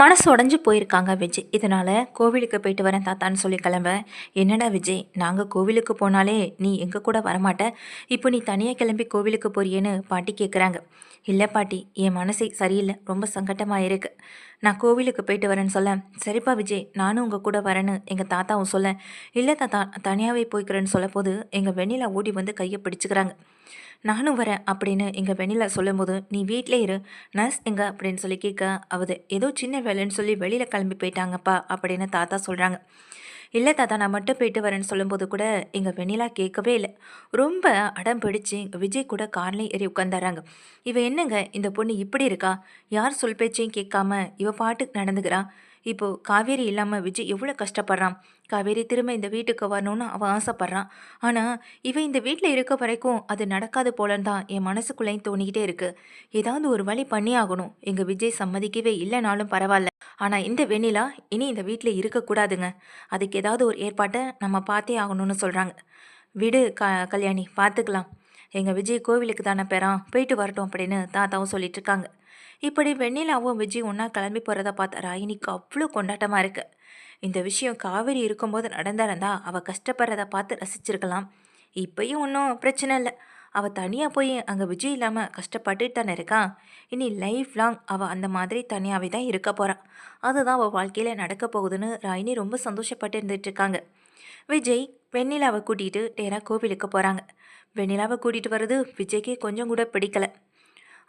மனசு உடஞ்சி போயிருக்காங்க விஜய். இதனால் கோவிலுக்கு போயிட்டு வரேன் தாத்தான்னு சொல்லி கிளம்ப. என்னடா விஜய் நாங்கள் கோவிலுக்கு போனாலே நீ எங்கள் கூட வரமாட்ட? இப்போ நீ தனியாக கிளம்பி கோவிலுக்கு போறியேன்னு பாட்டி கேட்குறாங்க இல்லை பாட்டி என் மனசே சரியில்லை ரொம்ப சங்கட்டமாக இருக்கு. நான் கோவிலுக்கு போயிட்டு வரேன்னு சொல்ல சரிப்பா விஜய் நானும் உங்கள் கூட வரேன்னு எங்கள் தாத்தாவும் சொல்ல. இல்லை தாத்தா தனியாகவே போய்க்கிறேன்னு சொல்ல போது எங்கள் வெண்ணிலா ஓடி வந்து கையை பிடிச்சிக்கிறாங்க. நானும் வரேன் அப்படின்னு எங்கள் வெண்ணிலா சொல்லும்போது நீ வீட்டிலே இரு. நர்ஸ் எங்க? அப்படின்னு சொல்லி கேட்க அவது ஏதோ சின்ன வேலைன்னு சொல்லி வெளியில் கிளம்பி போயிட்டாங்கப்பா அப்படின்னு தாத்தா சொல்கிறாங்க இல்லை தாத்தா நான் மட்டும் போயிட்டு வரேன்னு சொல்லும்போது கூட எங்கள் வெண்ணிலா கேட்கவே இல்லை. ரொம்ப அடம் பிடிச்சு விஜய் கூட கார்லேயும் ஏறி உட்காந்துறாங்க இவ என்னங்க இந்த பொண்ணு இப்படி இருக்கா? யார் சொல் பேச்சையும் கேட்காம இவ பாட்டுக்கு நடந்துக்கிறா? இப்போ காவேரி இல்லாமல் விஜய் எவ்வளோ கஷ்டப்படுறான்? காவேரி திரும்ப இந்த வீட்டுக்கு வரணும்னு அவன் ஆசைப்பட்றான். ஆனால் இவன் இந்த வீட்டில் இருக்க வரைக்கும் அது நடக்காது போலன்னு தான் என் மனசுக்குள்ளேயும் தோணிக்கிட்டே இருக்கு. ஏதாவது ஒரு வழி பண்ணி ஆகணும். எங்கள் விஜய் சம்மதிக்கவே இல்லைனாலும் பரவாயில்ல. ஆனால் இந்த வெண்ணிலா இனி இந்த வீட்டில் இருக்கக்கூடாதுங்க அதுக்கு ஏதாவது ஒரு ஏற்பாட்டை நம்ம பார்த்தே ஆகணும்னு சொல்கிறாங்க விடு க கல்யாணி பார்த்துக்கலாம். எங்கள் விஜய் கோவிலுக்கு தானே பெறான். போயிட்டு வரட்டும் அப்படின்னு தாத்தாவும் சொல்லிட்டு இருக்காங்க. இப்படி வெண்ணிலாவும் விஜய் ஒன்றா கிளம்பி போகிறத பார்த்த ராயினிக்கு அவ்வளோ கொண்டாட்டமாக இருக்குது இந்த விஷயம் காவேரி இருக்கும்போது நடந்திருந்தா அவள் கஷ்டப்படுறத பார்த்து ரசிச்சிருக்கலாம். இப்பயும் ஒன்றும் பிரச்சனை இல்லை. அவள் தனியாக போய் அங்கே விஜய் இல்லாமல் கஷ்டப்பட்டுட்டு தானே இருக்கான் இனி லைஃப் லாங் அவள் அந்த மாதிரி தனியாகவே தான் இருக்க போகிறான் அதுதான் அவள் வாழ்க்கையில் நடக்க போகுதுன்னு ராயினி ரொம்ப சந்தோஷப்பட்டு இருந்துட்டு இருக்காங்க. விஜய் வெண்ணிலாவை கூட்டிகிட்டு நேராக கோவிலுக்கு போகிறாங்க வெண்ணிலாவை கூட்டிகிட்டு வர்றது விஜய்க்கு கொஞ்சம் கூட பிடிக்கலை.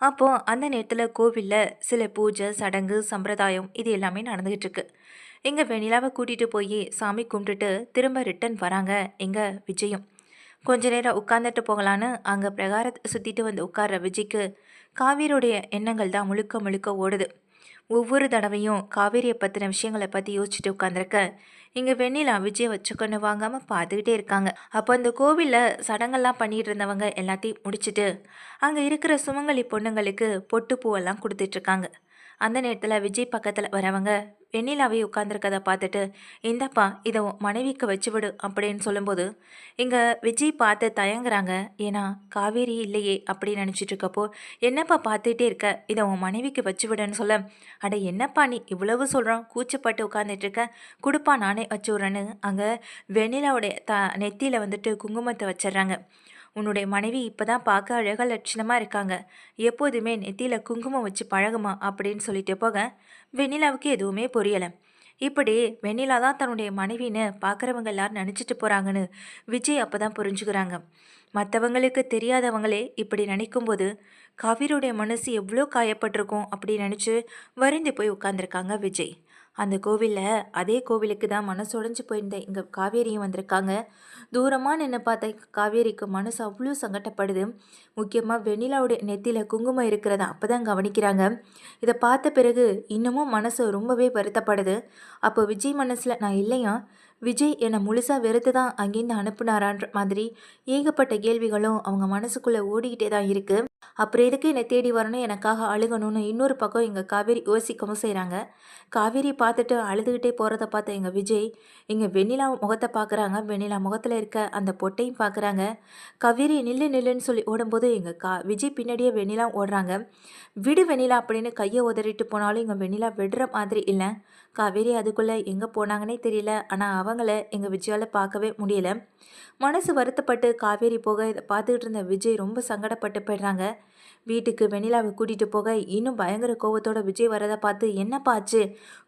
அப்போது அந்த நேரத்தில் கோவிலில் சில பூஜை சடங்கு சம்பிரதாயம் இது எல்லாமே நடந்துக்கிட்டு இருக்கு எங்கள் வெணிலாவை கூட்டிகிட்டு போய் சாமி கும்பிட்டுட்டு திரும்ப ரிட்டன் வராங்க எங்கள் விஜயம். கொஞ்ச நேரம் உட்காந்துட்டு போகலான்னு அங்கே பிரகாரத்தை சுற்றிட்டு வந்து உட்கார்ற விஜய்க்கு காவிரியுடைய எண்ணங்கள் தான் முழுக்க முழுக்க ஓடுது. ஒவ்வொரு தடவையும் காவேரியை பற்றின விஷயங்களை பற்றி யோசிச்சுட்டு உட்காந்துருக்க இங்கே வெண்ணிலா விஜய் வச்சுக்கொண்டு வாங்காமல் பார்த்துக்கிட்டே இருக்காங்க. அப்போ அந்த கோவிலில் சடங்கெல்லாம் பண்ணிட்டு இருந்தவங்க எல்லாத்தையும் முடிச்சுட்டு அங்கே இருக்கிற சுமங்கலி பொண்ணுங்களுக்கு பொட்டு பூவெல்லாம் கொடுத்துட்ருக்காங்க அந்த நேரத்தில் விஜய் பக்கத்தில் வரவங்க வெண்ணிலாவே உட்காந்துருக்கதை பார்த்துட்டு இந்தப்பா இதை உன் மனைவிக்கு வச்சு விடு அப்படின்னு சொல்லும்போது இங்கே விஜய் பார்த்து தயங்குறாங்க. ஏன்னா காவேரி இல்லையே அப்படின்னு நினச்சிட்டு இருக்கப்போ என்னப்பா பார்த்துட்டே இருக்க? இதை உன் மனைவிக்கு வச்சு விடுன்னு சொல்ல. அட என்னப்பா நீ இவ்வளவு சொல்கிறான் கூச்சப்பட்டு உட்காந்துட்டு இருக்க கொடுப்பா நானே வச்சு விட்றேன்னு. அங்கே வெண்ணிலாவுடைய த நெத்தியில் வந்துட்டு குங்குமத்தை வச்சிடுறாங்க. உன்னுடைய மனைவி இப்போ தான் பார்க்க அழக லட்சணமாக இருக்காங்க. எப்போதுமே நெத்தியில் குங்குமம் வச்சு பழகுமா அப்படின்னு சொல்லிட்டு போக வெண்ணிலாவுக்கு எதுவுமே புரியலை. இப்படி வெண்ணிலா தான் தன்னுடைய மனைவின்னு பார்க்குறவங்க எல்லாரும் நினச்சிட்டு போகிறாங்கன்னு விஜய் அப்போ தான் புரிஞ்சுக்கிறாங்க. மற்றவங்களுக்கு தெரியாதவங்களே இப்படி நினைக்கும்போது கவிருடைய மனசு எவ்வளோ காயப்பட்டிருக்கும் அப்படின்னு நினச்சி வருந்தி போய் உட்காந்துருக்காங்க விஜய். அந்த கோவிலில் அதே கோவிலுக்கு தான் மனசு உடஞ்சி போயிருந்த இங்கே காவேரியும் வந்திருக்காங்க. தூரமாக நின்று பார்த்த காவேரிக்கு மனசு அவ்வளோ சங்கடப்படுது முக்கியமாக வெண்ணிலாவுடைய நெத்தியில் குங்குமம் இருக்கிறத அப்போ தான் கவனிக்கிறாங்க. இதை பார்த்த பிறகு இன்னமும் மனசு ரொம்பவே வருத்தப்படுது. அப்போ விஜய் மனசில் நான் இல்லையா விஜய் என்னை முழுசாக வெறுத்து தான் அங்கேருந்து அனுப்புனாரான்ற மாதிரி ஏகப்பட்ட கேள்விகளும் அவங்க மனசுக்குள்ளே ஓடிக்கிட்டே தான் இருக்குது அப்புறம் எதுக்கு என்னை தேடி வரணும்? எனக்காக அழுகணும்னு இன்னொரு பக்கம் எங்கள் காவேரி யோசிக்கவும் செய்கிறாங்க காவேரி பார்த்துட்டு அழுதுகிட்டே போகிறத பார்த்த எங்கள் விஜய் இங்கே வெண்ணிலா முகத்தை பார்க்குறாங்க. வெண்ணிலா முகத்தில் இருக்க அந்த பொட்டையும் பார்க்குறாங்க. காவேரி நில்லு நில்லுன்னு சொல்லி ஓடும்போது எங்கள் கா விஜய் பின்னாடியே வெண்ணிலா ஓடுறாங்க. விடு வெண்ணிலா அப்படின்னு கையை உதறிட்டு போனாலும் இங்கே வெண்ணிலா விடுற மாதிரி இல்லை. காவேரி அதுக்குள்ளே எங்கே போனாங்கன்னே தெரியல. ஆனால் அவங்கள எங்கள் விஜயால் பார்க்கவே முடியல. மனசு வருத்தப்பட்டு காவேரி போக இதை பார்த்துக்கிட்டு இருந்த விஜய் ரொம்ப சங்கடப்பட்டு போயிடுறாங்க. வீட்டுக்கு வெண்ணிலாவை கூட்டிகிட்டு போக இன்னும் பயங்கர கோவத்தோட விஜய் வரதை பார்த்து என்னப்பா ஆச்சு?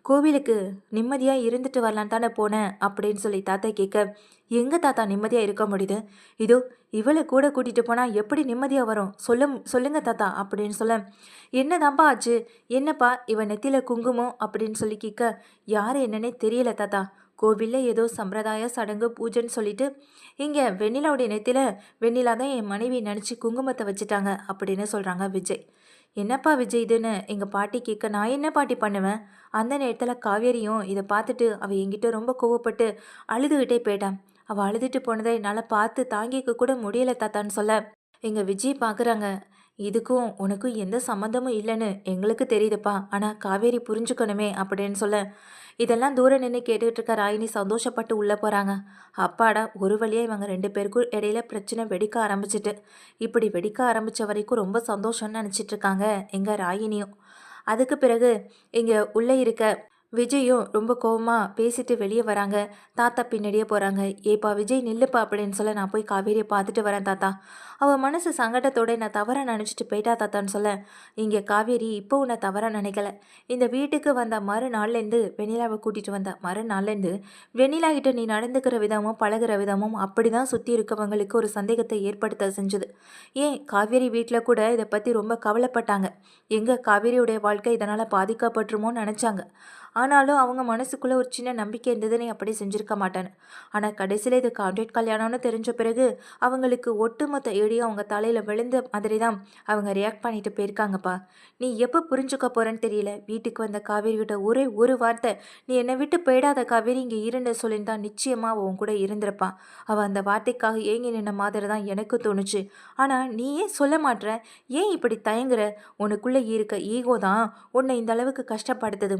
கோவிலுக்கு நிம்மதியாக இருந்துட்டு வரலான் தானே போனேன் அப்படின்னு சொல்லி தாத்தா கேட்க எங்கே தாத்தா நிம்மதியாக இருக்க முடியுது? இதோ இவளை கூட கூட்டிகிட்டு போனால் எப்படி நிம்மதியாக வரும்? சொல்ல சொல்லுங்க தாத்தா அப்படின்னு சொல்ல என்னதான்ப்பா ஆச்சு? என்னப்பா இவன் நெத்தியில் குங்குமம்? அப்படின்னு சொல்லி கேட்க யார் என்னன்னே தெரியல தாத்தா. கோவிலில் ஏதோ சம்பிரதாய சடங்கு பூஜைன்னு சொல்லிட்டு இங்கே வெண்ணிலாவுடைய நெத்தியில் வெண்ணிலா தான் என் மனைவி நினச்சி குங்குமத்தை வச்சுட்டாங்க அப்படின்னு சொல்கிறாங்க விஜய். என்னப்பா விஜய் இதுன்னு? எங்கள் பாட்டி கேட்க நான் என்ன பாட்டி பண்ணுவேன்? அந்த நேரத்தில் காவேரியும் இதை பார்த்துட்டு அவள் என்கிட்ட ரொம்ப கோவப்பட்டு அழுதுகிட்டே போயிட்டான் அவள் அழுதுட்டு போனதை என்னால் பார்த்து தாங்கிக்க கூட முடியல தாத்தான்னு சொல்ல. எங்கள் விஜய் பார்க்குறாங்க இதுக்கும் உனக்கும் எந்த சம்மந்தமும் இல்லைன்னு எங்களுக்கு தெரியுதுப்பா. ஆனால் காவேரி புரிஞ்சுக்கணுமே அப்படின்னு சொல்ல. இதெல்லாம் தூரம் நின்று கேட்டுக்கிட்டு இருக்க ராயினி சந்தோஷப்பட்டு உள்ளே போகிறாங்க அப்பாடா ஒரு வழியாக இவங்க ரெண்டு பேருக்கும் இடையில பிரச்சனை வெடிக்க ஆரம்பிச்சிட்டு. இப்படி வெடிக்க ஆரம்பித்த வரைக்கும் ரொம்ப சந்தோஷம்னு நினச்சிட்டு இருக்காங்க எங்கள் ராயினியும். அதுக்கு பிறகு இங்கே உள்ளே இருக்க விஜயும் ரொம்ப கோவமாக பேசிட்டு வெளியே வராங்க. தாத்தா பின்னாடியே போகிறாங்க ஏப்பா விஜய் நில்லுப்பா அப்படின்னு சொல்ல நான் போய் காவேரியை பார்த்துட்டு வரேன் தாத்தா. அவள் மனசு சங்கடத்தோட நான் தவறாக நினச்சிட்டு போயிட்டா தாத்தான்னு சொல்ல. இங்கே காவேரி இப்போ உன்னை தவறாக நினைக்கல. இந்த வீட்டுக்கு வந்த மறுநாள்லேருந்து வெண்ணிலாவை கூட்டிகிட்டு வந்த மறுநாள்லேருந்து வெண்ணிலா கிட்ட நீ நடந்துக்கிற விதமும் பழகுற விதமும் அப்படி தான் சுற்றி இருக்கவங்களுக்கு ஒரு சந்தேகத்தை ஏற்படுத்த செஞ்சுது. ஏன் காவேரி வீட்டில் கூட இதை பற்றி ரொம்ப கவலைப்பட்டாங்க. எங்கே காவேரியுடைய வாழ்க்கை இதனால் பாதிக்கப்பட்டுருமோன்னு நினச்சாங்க. ஆனாலும் அவங்க மனசுக்குள்ளே ஒரு சின்ன நம்பிக்கை இருந்ததுன்னு அப்படி செஞ்சுருக்க மாட்டேன்னு. ஆனால் கடைசியில் இது கான்ட்ராக்ட் கல்யாணம்னு தெரிஞ்ச பிறகு அவங்களுக்கு ஒட்டுமொத்த ஏடியும் அவங்க தலையில் விழுந்த மாதிரி தான் அவங்க ரியாக்ட் பண்ணிட்டு போயிருக்காங்கப்பா. நீ எப்போ புரிஞ்சுக்க போகிறேன்னு தெரியல. வீட்டுக்கு வந்த காவேரி கிட்ட ஒரே ஒரு வார்த்தை நீ என்னை விட்டு போயிடாத காவேரி இங்கே இருன்னு சொல்லியிருந்தா நிச்சயமாக உன் கூட இருந்திருப்பான் அவள் அந்த வார்த்தைக்காக ஏங்கி நின்ன மாதிரி தான் எனக்கு தோணுச்சு. ஆனால் நீ ஏன் சொல்ல மாட்டுற ஏன் இப்படி தயங்குற? உனக்குள்ளே இருக்க ஈகோ தான் உன்னை இந்த அளவுக்கு கஷ்டப்படுத்துது.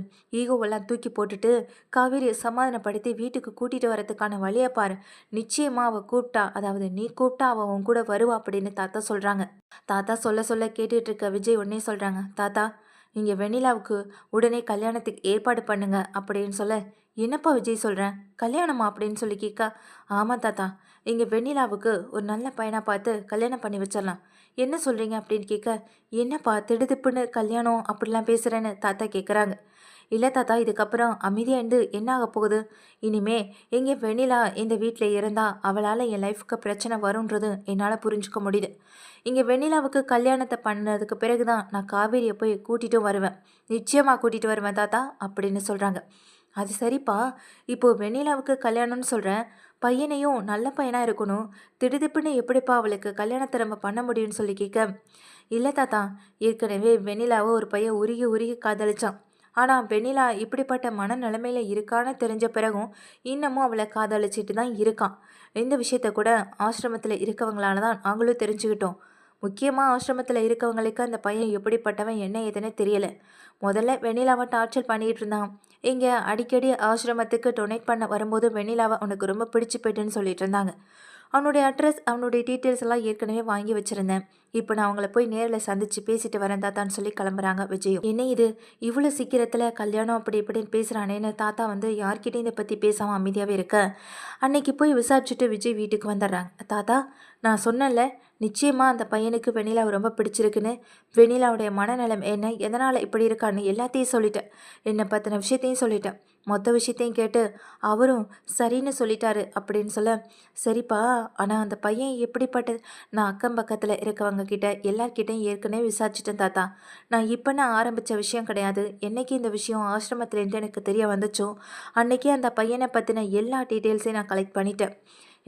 ஈகோவெல்லாம் தூக்கி போட்டுட்டு காவேரியை சமாதானப்படுத்தி வீட்டுக்கு கூட்டிகிட்டு வரதுக்கான வழியை பாரு. நிச்சயமாக அவள் கூப்பிட்டா அதாவது நீ கூப்பிட்டா அவள் உன் கூட வருவா அப்படின்னு தாத்தா சொல்கிறாங்க தாத்தா சொல்ல சொல்ல கேட்டுட்டு இருக்க விஜய் உடனே சொல்கிறாங்க தாத்தா இங்கே வெண்ணிலாவுக்கு உடனே கல்யாணத்துக்கு ஏற்பாடு பண்ணுங்க அப்படின்னு சொல்ல என்னப்பா விஜய் சொல்கிறேன் கல்யாணமா? அப்படின்னு சொல்லி கேட்க ஆமாம் தாத்தா இங்கே வெண்ணிலாவுக்கு ஒரு நல்ல பையனாக பார்த்து கல்யாணம் பண்ணி வச்சிடலாம். என்ன சொல்கிறீங்க அப்படின்னு கேட்க என்னப்பா திடுதிப்புன்னு கல்யாணம் அப்படிலாம் பேசுகிறேன்னு தாத்தா கேட்குறாங்க இல்லை தாத்தா இதுக்கப்புறம் அமைதியாக இருந்து என்ன ஆக போகுது? இனிமே எங்கே வெண்ணிலா இந்த வீட்டில் இருந்தால் அவளால் என் லைஃப்க்கு பிரச்சனை வரும்ன்றது என்னால் புரிஞ்சுக்க முடியுது. இங்கே வெண்ணிலாவுக்கு கல்யாணத்தை பண்ணதுக்கு பிறகு தான் நான் காவேரியை போய் கூட்டிகிட்டும் வருவேன். நிச்சயமாக கூட்டிகிட்டு வருவேன் தாத்தா அப்படின்னு சொல்கிறாங்க அது சரிப்பா. இப்போது வெண்ணிலாவுக்கு கல்யாணம்னு சொல்கிறேன் பையனையும் நல்ல பையனாக இருக்கணும். திடுதிப்புன்னு எப்படிப்பா அவளுக்கு கல்யாணத்தை நம்ம பண்ண முடியும்னு சொல்லி கேட்க. இல்லை தாத்தா ஏற்கனவே வெண்ணிலாவை ஒரு பையன் உருகி உருகி காதலிச்சான். ஆனால் வெண்ணிலா இப்படிப்பட்ட மனநிலைமையில் இருக்கான்னு தெரிஞ்ச பிறகும் இன்னமும் அவளை காதலிச்சிட்டு தான் இருக்கான். இந்த விஷயத்த கூட ஆசிரமத்தில் இருக்கவங்களால தான் நாங்களும் தெரிஞ்சுக்கிட்டோம். முக்கியமாக ஆசிரமத்தில் இருக்கவங்களுக்கு அந்த பையன் எப்படிப்பட்டவன் என்ன ஏதுன்னு தெரியலை. முதல்ல வெண்ணிலாவை டார்ச்சர் பண்ணிகிட்டு இருந்தான். இங்கே அடிக்கடி ஆசிரமத்துக்கு டொனேட் பண்ண வரும்போது வெண்ணிலாவை உனக்கு ரொம்ப பிடிச்சி போயிட்டுன்னு சொல்லிட்டு இருந்தாங்க. அவனுடைய அட்ரஸ் அவனுடைய டீட்டெயில்ஸ் எல்லாம் ஏற்கனவே வாங்கி வச்சுருந்தேன். இப்போ நான் அவங்கள போய் நேரில் சந்தித்து பேசிட்டு வரேன் தாத்தான்னு சொல்லி கிளம்புறாங்க விஜய் என்ன இது? இவ்வளோ சீக்கிரத்தில் கல்யாணம் அப்படி இப்படின்னு பேசுகிறானேன்னு தாத்தா வந்து யார்கிட்டையும் இதை பற்றி பேசாமல் அமைதியாகவே இருக்க. அன்னைக்கு போய் விசாரிச்சுட்டு விஜய் வீட்டுக்கு வந்துடுறாங்க. தாத்தா நான் சொன்னேன்ல நிச்சயமாக அந்த பையனுக்கு வெண்ணிலாவை ரொம்ப பிடிச்சிருக்குன்னு. வெண்ணிலாவுடைய மனநலம் என்ன? எதனால் இப்படி இருக்கான்னு எல்லாத்தையும் சொல்லிட்டேன். என்னை பற்றின விஷயத்தையும் சொல்லிட்டேன். மொத்த விஷயத்தையும் கேட்டு அவரும் சரின்னு சொல்லிட்டாரு அப்படின்னு சொல்ல சரிப்பா ஆனால் அந்த பையன் எப்படிப்பட்ட நான் அக்கம் பக்கத்தில் இருக்கவங்க கிட்ட எல்லார்கிட்டையும் ஏற்கனவே விசாரிச்சிட்டேன் தாத்தா. நான் இப்போ நான் ஆரம்பித்த விஷயம் கிடையாது. என்னைக்கு இந்த விஷயம் ஆசிரமத்துலேருந்து எனக்கு தெரிய வந்துச்சோ அன்னைக்கே அந்த பையனை பற்றின எல்லா டீட்டெயில்ஸையும் நான் கலெக்ட் பண்ணிட்டேன்.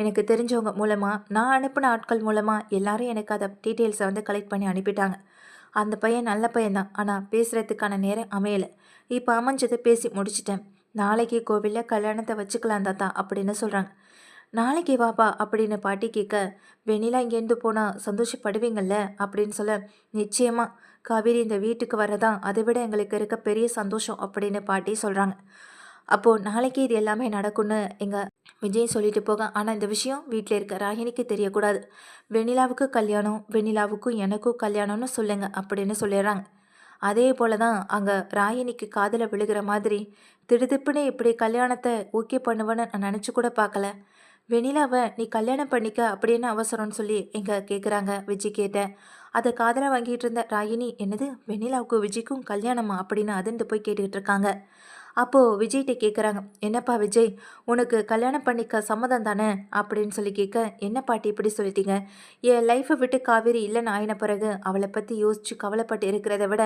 எனக்கு தெரிஞ்சவங்க மூலமாக நான் அனுப்பின ஆட்கள் மூலமாக எல்லாரும் எனக்கு அதை டீட்டெயில்ஸை வந்து கலெக்ட் பண்ணி அனுப்பிட்டாங்க. அந்த பையன் நல்ல பையன்தான். ஆனால் பேசுகிறதுக்கான நேரம் அமையலை. இப்போ அமைஞ்சதை பேசி முடிச்சிட்டேன். நாளைக்கு கோவிலில் கல்யாணத்தை வச்சுக்கலாம் தாத்தா அப்படின்னு சொல்கிறாங்க நாளைக்கு வாப்பா அப்படின்னு பாட்டி கேட்க வெண்ணிலா இங்கேருந்து போனால் சந்தோஷப்படுவீங்கள்ல அப்படின்னு சொல்ல நிச்சயமாக காவேரி இந்த வீட்டுக்கு வரதான் அதை விட எங்களுக்கு இருக்க பெரிய சந்தோஷம் அப்படின்னு பாட்டி சொல்கிறாங்க அப்போது நாளைக்கு இது எல்லாமே நடக்கும்னு எங்கள் விஜய் சொல்லிட்டு போக ஆனால் இந்த விஷயம் வீட்டில் இருக்க ராகினிக்கு தெரியக்கூடாது. வெண்ணிலாவுக்கு கல்யாணம் வெண்ணிலாவுக்கும் எனக்கும் கல்யாணம்னு சொல்லுங்க அப்படின்னு சொல்லிடுறாங்க. அதே போல தான் அங்கே ராயினிக்கு காதில் விழுகிற மாதிரி. திடுதிப்புன்னு இப்படி கல்யாணத்தை ஓகே பண்ணுவேன்னு நான் நினச்சி கூட பார்க்கல. வெணிலாவை நீ கல்யாணம் பண்ணிக்க அப்படின்னு அவசரம்னு சொல்லி எங்கே கேட்குறாங்க விஜய் கேட்டேன் அதை காதலை வாங்கிட்டு இருந்த ராயினி என்னது வெண்ணிலாவுக்கு விஜய்க்கும் கல்யாணமா? அப்படின்னு அதுன்ட்டு போய் கேட்டுக்கிட்டு இருக்காங்க. அப்போது விஜய்கிட்ட கேட்குறாங்க என்னப்பா விஜய் உனக்கு கல்யாணம் பண்ணிக்க சம்மதம் தானே? அப்படின்னு சொல்லி கேட்க என்ன பாட்டி இப்படி சொல்லிட்டீங்க? என் லைஃப்பை விட்டு காவேரி இல்லைன்னு ஆயின பிறகு அவளை பற்றி யோசித்து கவலைப்பட்டு இருக்கிறத விட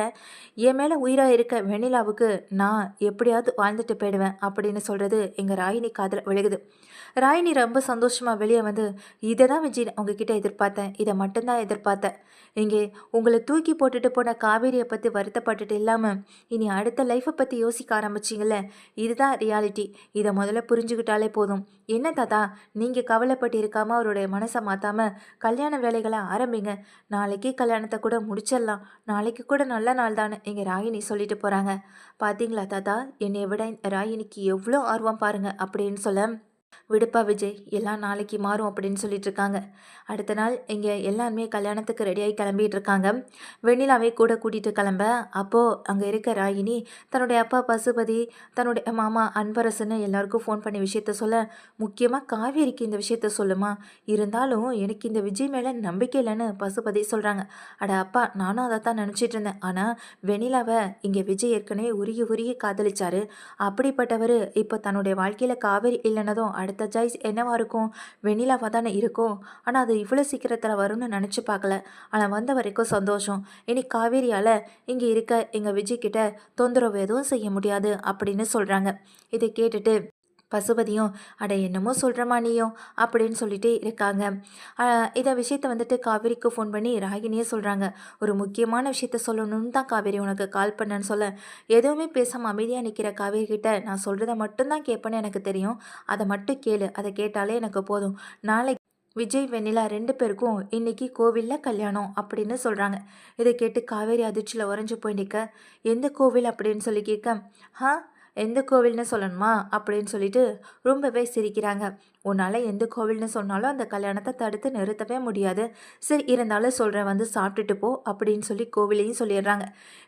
என் மேலே உயிராக இருக்க வெண்ணிலாவுக்கு நான் எப்படியாவது வாழ்ந்துட்டு போயிடுவேன் அப்படின்னு சொல்கிறது எங்கள் ராயினி காதில் விழுகுது. ராயினி ரொம்ப சந்தோஷமாக வெளியே வந்து இதை தான் விஜய் உங்ககிட்ட எதிர்பார்த்தேன் இதை மட்டும்தான் எதிர்பார்த்தேன். இங்கே உங்களை தூக்கி போட்டுட்டு போன காவேரியை பற்றி வருத்தப்பட்டுட்டு இல்லாமல் இனி அடுத்த லைஃப்பை பற்றி யோசிக்க ஆரம்பிச்சிங்கள இதுதான் ரியாலிட்டி இதை முதல்ல புரிஞ்சுக்கிட்டாலே போதும். என்ன தாத்தா? நீங்கள் கவலைப்பட்டு இருக்காமல் அவருடைய மனசை மாற்றாமல் கல்யாண வேலைகளை ஆரம்பிங்க. நாளைக்கே கல்யாணத்தை கூட முடிச்சிடலாம். நாளைக்கு கூட நல்ல நாள் தானே எங்கள் ராகினி சொல்லிட்டு போகிறாங்க பார்த்தீங்களா தாத்தா? என்னை விட ராகினிக்கு எவ்வளோ ஆர்வம் பாருங்கள் அப்படின்னு சொல்ல விடுப்பா விஜய் எல்லாம் நாளைக்கு மாறும் அப்படின்னு சொல்லிட்டு இருக்காங்க. அடுத்த நாள் இங்கே எல்லாருமே கல்யாணத்துக்கு ரெடியாகி கிளம்பிட்டு இருக்காங்க. வெண்ணிலாவே கூட கூட்டிகிட்டு கிளம்ப. அப்போது அங்கே இருக்க ராகினி தன்னுடைய அப்பா பசுபதி தன்னுடைய மாமா அன்பரசன்னு எல்லாருக்கும் ஃபோன் பண்ணி விஷயத்த சொல்ல முக்கியமாக காவேரிக்கு இந்த விஷயத்த சொல்லுமா? இருந்தாலும் எனக்கு இந்த விஜய் மேலே நம்பிக்கை இல்லைன்னு பசுபதி சொல்கிறாங்க அட அப்பா நானும் அதை தான் நினச்சிட்டு இருந்தேன். ஆனால் வெண்ணிலாவை இங்கே விஜய் ஏற்கனவே உருகி உருகி காதலிச்சாரு. அப்படிப்பட்டவர் இப்போ தன்னுடைய வாழ்க்கையில் காவேரி இல்லைன்னதும் அடுத்த சாய்ஸ் என்னவா இருக்கும்? வெண்ணிலாவாக தானே இருக்கும்? ஆனால் அது இவ்வளோ சீக்கிரத்தில் வரும்னு நினச்சி பார்க்கல. ஆனால் வந்த வரைக்கும் சந்தோஷம். இனி காவேரியால் இங்கே இருக்க எங்கள் விஜய்கிட்ட தொந்தரவு எதுவும் செய்ய முடியாது அப்படின்னு சொல்கிறாங்க இதை கேட்டுட்டு பசுபதியும் அட என்னமோ சொல்கிறமா நீயும் அப்படின்னு சொல்லிட்டு இருக்காங்க. இதை விஷயத்த வந்துட்டு காவேரிக்கு ஃபோன் பண்ணி ராகினியே சொல்கிறாங்க ஒரு முக்கியமான விஷயத்த சொல்லணும்னு தான் காவேரி உனக்கு கால் பண்ணேன்னு சொல்ல. எதுவுமே பேசாமல் அமைதியாக நிற்கிற காவேரி கிட்ட நான் சொல்கிறத மட்டும்தான் கேட்பேன்னு எனக்கு தெரியும். அதை மட்டும் கேளு. அதை கேட்டாலே எனக்கு போதும். நாளைக்கு விஜய் வெண்ணிலா ரெண்டு பேருக்கும் இன்னைக்கு கோவிலில் கல்யாணம் அப்படின்னு சொல்கிறாங்க இதை கேட்டு காவேரி அதிர்ச்சியில் உறைஞ்சு போய் நிற்க எந்த கோவில்? அப்படின்னு சொல்லி கேட்க. ஆ எந்த கோவில்னு சொல்லணுமா? அப்படின்னு சொல்லிட்டு ரொம்பவே சிரிக்கிறாங்க. உன்னால் எந்த கோவில்னு சொன்னாலும் அந்த கல்யாணத்தை தடுத்து நிறுத்தவே முடியாது. சரி இருந்தாலும் சொல்கிறேன் வந்து சாப்பிட்டுட்டு போ அப்படின்னு சொல்லி கோவிலையும் சொல்லிடுறாங்க.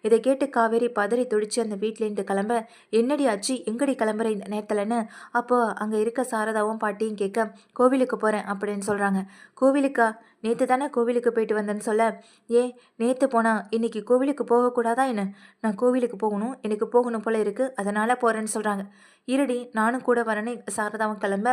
இதை கேட்டு காவேரி பதறி துடிச்சு அந்த வீட்டிலேருந்து கிளம்ப என்னடி ஆச்சு எங்கடி கிளம்புற இந்த நேரத்தில்னு அப்போ அங்கே இருக்க சாரதாவும் பாட்டியும் கேட்க கோவிலுக்கு போகிறேன் அப்படின்னு சொல்கிறாங்க கோவிலுக்கா? நேற்று தானே கோவிலுக்கு போயிட்டு வந்தேன்னு சொல்ல? ஏ நேற்று போனால் இன்னைக்கு கோவிலுக்கு போகக்கூடாதா என்ன? நான் கோவிலுக்கு போகணும் எனக்கு போகணும் போல இருக்குது அதனால் போகிறேன்னு சொல்கிறாங்க இருடி நானும் கூட வரேன்னு சாரதாவும் கிளம்ப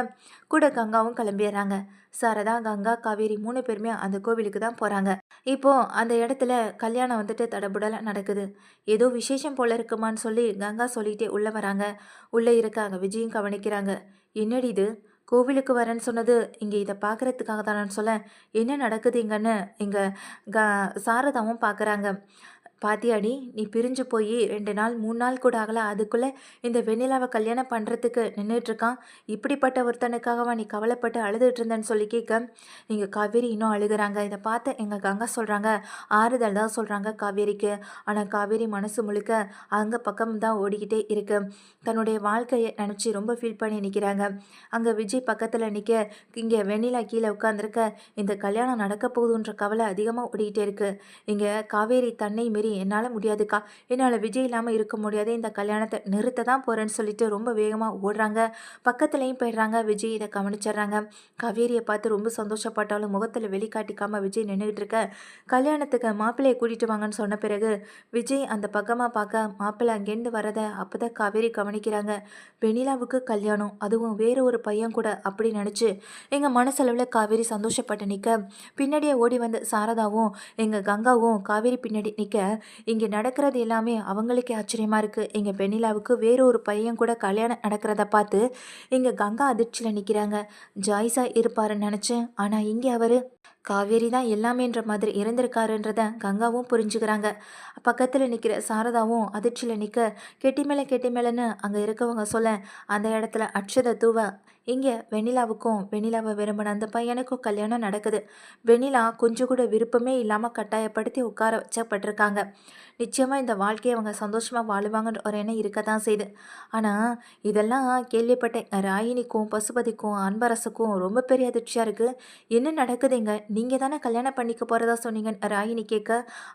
கூட கங்காவும் கிளம்பிடுறாங்க. சாரதா கங்கா காவேரி மூணு பேருமே அந்த கோவிலுக்கு தான் போகிறாங்க இப்போது அந்த இடத்துல கல்யாணம் வந்துட்டு தடபுடல நடக்குது. ஏதோ விசேஷம் போல இருக்குமான்னு சொல்லி கங்கா சொல்லிகிட்டே உள்ளே வராங்க. உள்ளே இருக்காங்க. விஜயும் கவனிக்கிறாங்க. என்னடி இது? கோவிலுக்கு வரேன்னு சொன்னது இங்கே இதை பார்க்குறதுக்காக தானு சொல்ல என்ன நடக்குது இங்கன்னு இங்கே க சாரதாவும் பார்க்குறாங்க பாத்தியாடி நீ பிரிஞ்சு போய் ரெண்டு நாள் மூணு நாள் கூட ஆகல. அதுக்குள்ளே இந்த வெண்ணிலாவை கல்யாணம் பண்ணுறதுக்கு நின்றுட்டுருக்கான் இப்படிப்பட்ட ஒருத்தனுக்காகவா நீ கவலைப்பட்டு அழுதுட்டு இருந்தேன்னு சொல்லி கேட்க இங்கே காவேரி இன்னும் அழுகுறாங்க. இதை பார்த்து எங்கள் கங்கா சொல்கிறாங்க ஆறுதல் தான் சொல்கிறாங்க காவேரிக்கு. ஆனால் காவேரி மனசு முழுக்க அங்கே பக்கம் தான் ஓடிக்கிட்டே இருக்கு. தன்னுடைய வாழ்க்கையை நினச்சி ரொம்ப ஃபீல் பண்ணி நிற்கிறாங்க அங்கே விஜய் பக்கத்தில் நிற்க இங்கே வெண்ணிலா கீழே உட்காந்துருக்க இந்த கல்யாணம் நடக்க போகுதுன்ற கவலை அதிகமாக ஓடிக்கிட்டே இருக்குது இங்கே காவேரி தன்னை மீறி என்னால் முடியாதுக்கா. என்னால் விஜய் இல்லாமல் இருக்க முடியாது இந்த கல்யாணத்தை நிறுத்த தான் போகிறேன்னு சொல்லிட்டு ரொம்ப வேகமாக ஓடுறாங்க. பக்கத்துலேயும் போயிடுறாங்க. விஜய் இதை கவனிச்சிடுறாங்க. காவேரியை பார்த்து ரொம்ப சந்தோஷப்பட்டாலும் முகத்தில் வெளிக்காட்டிக்காமல் விஜய் நின்றுக்கிட்டு இருக்க. கல்யாணத்துக்கு மாப்பிள்ளையை கூட்டிகிட்டு வாங்கன்னு சொன்ன பிறகு விஜய் அந்த பக்கமாக பார்க்க மாப்பிள்ளை அங்கேருந்து வரதை அப்போ தான் காவேரி கவனிக்கிறாங்க. வெனிலாவுக்கு கல்யாணம். அதுவும் வேறு ஒரு பையன் கூட அப்படி நினச்சி எங்கள் மனசளவில் காவேரி சந்தோஷப்பட்டு நிற்க பின்னாடியே ஓடி வந்த சாரதாவும் எங்கள் கங்காவும் காவேரி பின்னாடி நிற்க இங்கே நடக்கிறது எல்லாமே அவங்களுக்கே ஆச்சரியமாக இருக்குது எங்கள் வெண்ணிலாவுக்கு வேற ஒரு பையன் கூட கல்யாணம் நடக்கிறத பார்த்து இங்கே கங்கா அதிர்ச்சியில் நிற்கிறாங்க ஜாய்ஸாக இருப்பாருன்னு நினச்சேன். ஆனால் இங்கே அவர் காவேரி தான் எல்லாமேன்ற மாதிரி இறந்திருக்காருன்றத கங்காவும் புரிஞ்சுக்கிறாங்க. பக்கத்தில் நிற்கிற சாரதாவும் அதிர்ச்சியில் நிற்க கெட்டி மேலே கெட்டி மேலேன்னு அங்கே இருக்கவங்க சொல்ல அந்த இடத்துல அட்சத தூவ இங்கே வெண்ணிலாவுக்கும் வெண்ணிலாவை விரும்பின அந்த பையனுக்கும் கல்யாணம் நடக்குது. வெண்ணிலா கொஞ்சம் கூட விருப்பமே இல்லாமல் கட்டாயப்படுத்தி உட்கார வச்சப்பட்டிருக்காங்க. நிச்சயமாக இந்த வாழ்க்கையை அவங்க சந்தோஷமாக வாழுவாங்கன்ற ஒரு எண்ணம் இருக்க தான் செய்யுது ஆனால் இதெல்லாம் கேள்விப்பட்டேன். ராயினிக்கும் பசுபதிக்கும் அன்பரசுக்கும் ரொம்ப பெரிய அதிர்ச்சியாக இருக்குது என்ன நடக்குதுங்க? நீங்கள் தானே கல்யாணம் பண்ணிக்க போகிறதா சொன்னீங்க ராயினி கேட்க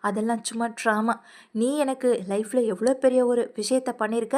அதெல்லாம் சும்மா ட்ராமா நீ எனக்கு லைஃப்பில் எவ்வளோ பெரிய ஒரு விஷயத்தை பண்ணியிருக்க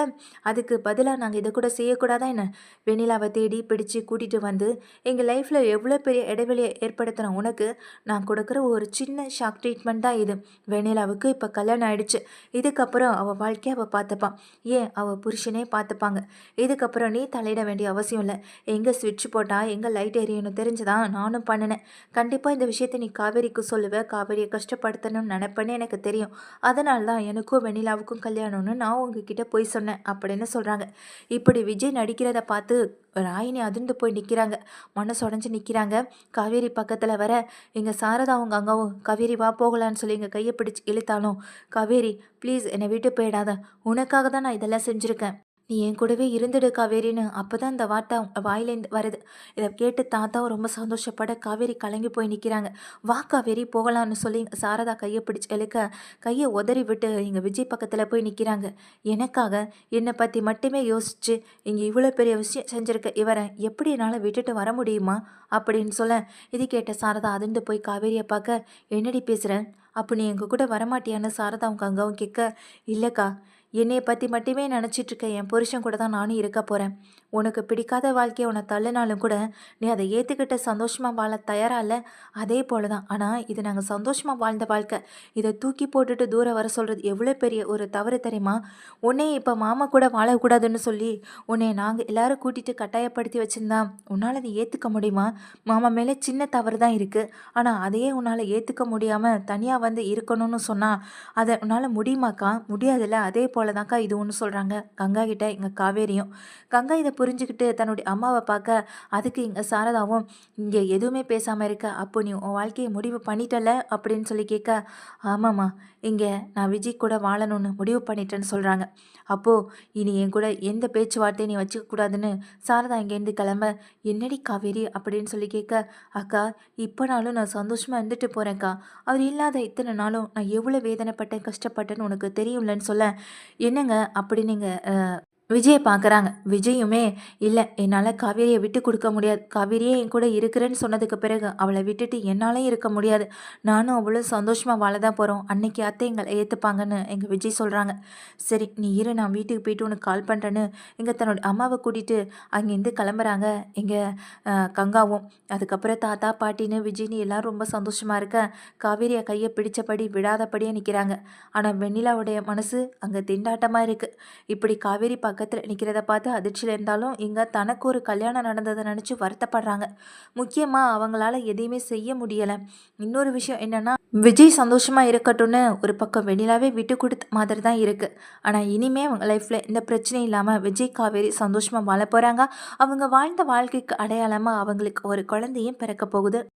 அதுக்கு பதிலாக நாங்கள் இதை கூட செய்யக்கூடாதா என்ன? வெண்ணிலாவை தேடி பிடிச்சு கூட்டிகிட்டு வந்து எங்கள் லைஃப்பில் எவ்வளோ பெரிய இடைவெளியை ஏற்படுத்தின உனக்கு நான் கொடுக்குற ஒரு சின்ன ஷாக் ட்ரீட்மெண்ட் தான் இது. வெண்ணிலாவுக்கு இப்போ கல்யாணம் ஆயிடுச்சு. இதுக்கப்புறம் அவள் வாழ்க்கையை அவள் பார்த்துப்பான். ஏன்? அவள் புருஷனே பார்த்துப்பாங்க. இதுக்கப்புறம் நீ தலையிட வேண்டிய அவசியம் இல்லை. எங்கே சுவிட்ச் போட்டால் எங்கே லைட் எரியணும் தெரிஞ்சுதான் நானும் பண்ணினேன். கண்டிப்பாக இந்த விஷயத்தை நீ காவேரிக்கு சொல்லுவ. காவேரியை கஷ்டப்படுத்தணும்னு நினைப்பேன்னு எனக்கு தெரியும். அதனால தான் எனக்கும் வெண்ணிலாவுக்கும் கல்யாணம்னு நான் உங்ககிட்ட போய் சொன்னேன் அப்படின்னு சொல்கிறாங்க இப்படி விஜய் நடிக்கிறத பார்த்து ராயினி அதிர்ந்து போய் நிற்கிறாங்க மனசு உடஞ்சி நிற்கிறாங்க காவேரி பக்கத்தில் வர எங்கள் சாரதா அவங்க அங்காவும் காவேரி வா போகலான்னு சொல்லி எங்கள் கையை பிடிச்சி இழுத்தாலும் காவேரி ப்ளீஸ் என்னை விட்டு போயிடாத. உனக்காக தான் நான் இதெல்லாம் செஞ்சுருக்கேன். நீ என் கூடவே இருந்துடு காவேரின்னு. அப்போ தான் இந்த வார்த்தை வாயிலேருந்து வருது. இதை கேட்டு தாத்தாவும் ரொம்ப சந்தோஷப்பட காவேரி கலங்கி போய் நிற்கிறாங்க வா காவேரி போகலான்னு சொல்லி சாரதா கையை பிடிச்சி இழுக்க கையை உதறி விட்டு எங்கள் விஜய் பக்கத்தில் போய் நிற்கிறாங்க எனக்காக என்னை பற்றி மட்டுமே யோசிச்சு இங்கே இவ்வளோ பெரிய விஷயம் செஞ்சுருக்க. இவரை எப்படி என்னால் விட்டுட்டு வர முடியுமா? அப்படின்னு சொல்ல இது கேட்ட சாரதா அதிர்ந்து போய் காவேரியை பார்க்க என்னடி பேசுகிறேன் அப்போ நீ எங்கள் கூட வரமாட்டியான்னு சாரதாவும் கங்காவும் கேட்க இல்லைக்கா என்னையை பற்றி மட்டுமே நினச்சிட்ருக்க என் புருஷன் கூட தான் நானும் இருக்க போகிறேன் உனக்கு பிடிக்காத வாழ்க்கையை உன்னை தள்ளினாலும் கூட நீ அதை ஏற்றுக்கிட்ட சந்தோஷமாக வாழ தயாராக இல்லை? அதே போல தான் ஆனால் இது நாங்கள் சந்தோஷமாக வாழ்ந்த வாழ்க்கை. இதை தூக்கி போட்டுட்டு தூரம் வர சொல்கிறது எவ்வளோ பெரிய ஒரு தவறு தெரியுமா? உன்னே இப்போ மாமா கூட வாழக்கூடாதுன்னு சொல்லி உன்னை நாங்கள் எல்லாரும் கூட்டிகிட்டு கட்டாயப்படுத்தி வச்சுருந்தா உன்னால் அதை ஏற்றுக்க முடியுமா? மாமா மேலே சின்ன தவறு தான் இருக்குது ஆனால் அதையே உன்னால் ஏற்றுக்க முடியாமல் தனியாக வந்து இருக்கணும்னு சொன்னால் அதை உன்னால் முடியுமாக்கா? முடியாதுல்ல. அதே போல தான்க்கா இது ஒன்று சொல்கிறாங்க கங்கா கிட்ட எங்கள் காவேரியும். கங்கா இதை புரிஞ்சுக்கிட்டு தன்னுடைய அம்மாவை பார்க்க அதுக்கு இங்கே சாரதாவும் இங்கே எதுவுமே பேசாமல் இருக்க அப்போ நீ உன் வாழ்க்கையை முடிவு பண்ணிட்டல? அப்படின்னு சொல்லி கேட்க ஆமாம்மா இங்கே நான் விஜய் கூட வாழணும்னு முடிவு பண்ணிட்டேன்னு சொல்கிறாங்க அப்போது இனி என் கூட எந்த பேச்சுவார்த்தையும் நீ வச்சுக்கக்கூடாதுன்னு சாரதா இங்கேருந்து கிளம்ப என்னடி காவேரி? அப்படின்னு சொல்லி கேட்க அக்கா இப்போனாலும் நான் சந்தோஷமாக இருந்துட்டு போகிறேன்க்கா அவர் இல்லாத இத்தனை நாளும் நான் எவ்வளோ வேதனைப்பட்டேன் கஷ்டப்பட்டேன்னு உனக்கு தெரியும்லன்னு சொல்ல என்னங்க அப்படி நீங்கள் விஜயை பார்க்குறாங்க. விஜயுமே இல்லை என்னால் காவேரியை விட்டு கொடுக்க முடியாது. காவேரியே என் கூட இருக்கிறேன்னு சொன்னதுக்கு பிறகு அவளை விட்டுட்டு என்னாலே இருக்க முடியாது. நானும் அவ்வளோ சந்தோஷமாக வாழ தான் போகிறோம் அன்னைக்கு அத்தை எங்களை ஏற்றுப்பாங்கன்னு எங்கள் விஜய் சொல்கிறாங்க சரி நீ இரு நான் வீட்டுக்கு போயிட்டு உனக்கு கால் பண்ணுறேன்னு இங்கே தன்னோட அம்மாவை கூட்டிகிட்டு அங்கேருந்து கிளம்புறாங்க. எங்கள் கங்காவும். அதுக்கப்புறம் தாத்தா பாட்டின்னு விஜய்னு எல்லாரும் ரொம்ப சந்தோஷமாக இருக்க. காவேரியை கையை பிடிச்சபடி விடாதபடியே நிற்கிறாங்க ஆனால் வெண்ணிலாவுடைய மனசு அங்கே திண்டாட்டமாக இருக்குது இப்படி காவேரி பக்கத்தில் நிற்கிறத பார்த்து அதிர்ச்சியில் இருந்தாலும் இங்கே தனக்கு ஒரு கல்யாணம் நடந்ததை நினச்சி வருத்தப்படுறாங்க. முக்கியமாக அவங்களால எதையுமே செய்ய முடியலை. இன்னொரு விஷயம் என்னென்னா விஜய் சந்தோஷமாக இருக்கட்டும்னு ஒரு பக்கம் வெளியிலாவே விட்டு கொடுத்த மாதிரி தான் இருக்குது ஆனால் இனிமே அவங்க லைஃப்பில் இந்த பிரச்சனையும் இல்லாமல் விஜய் காவேரி சந்தோஷமாக வாழ போகிறாங்க அவங்க வாழ்ந்த வாழ்க்கைக்கு அடையாளமாக அவங்களுக்கு ஒரு குழந்தையும் பிறக்க போகுது.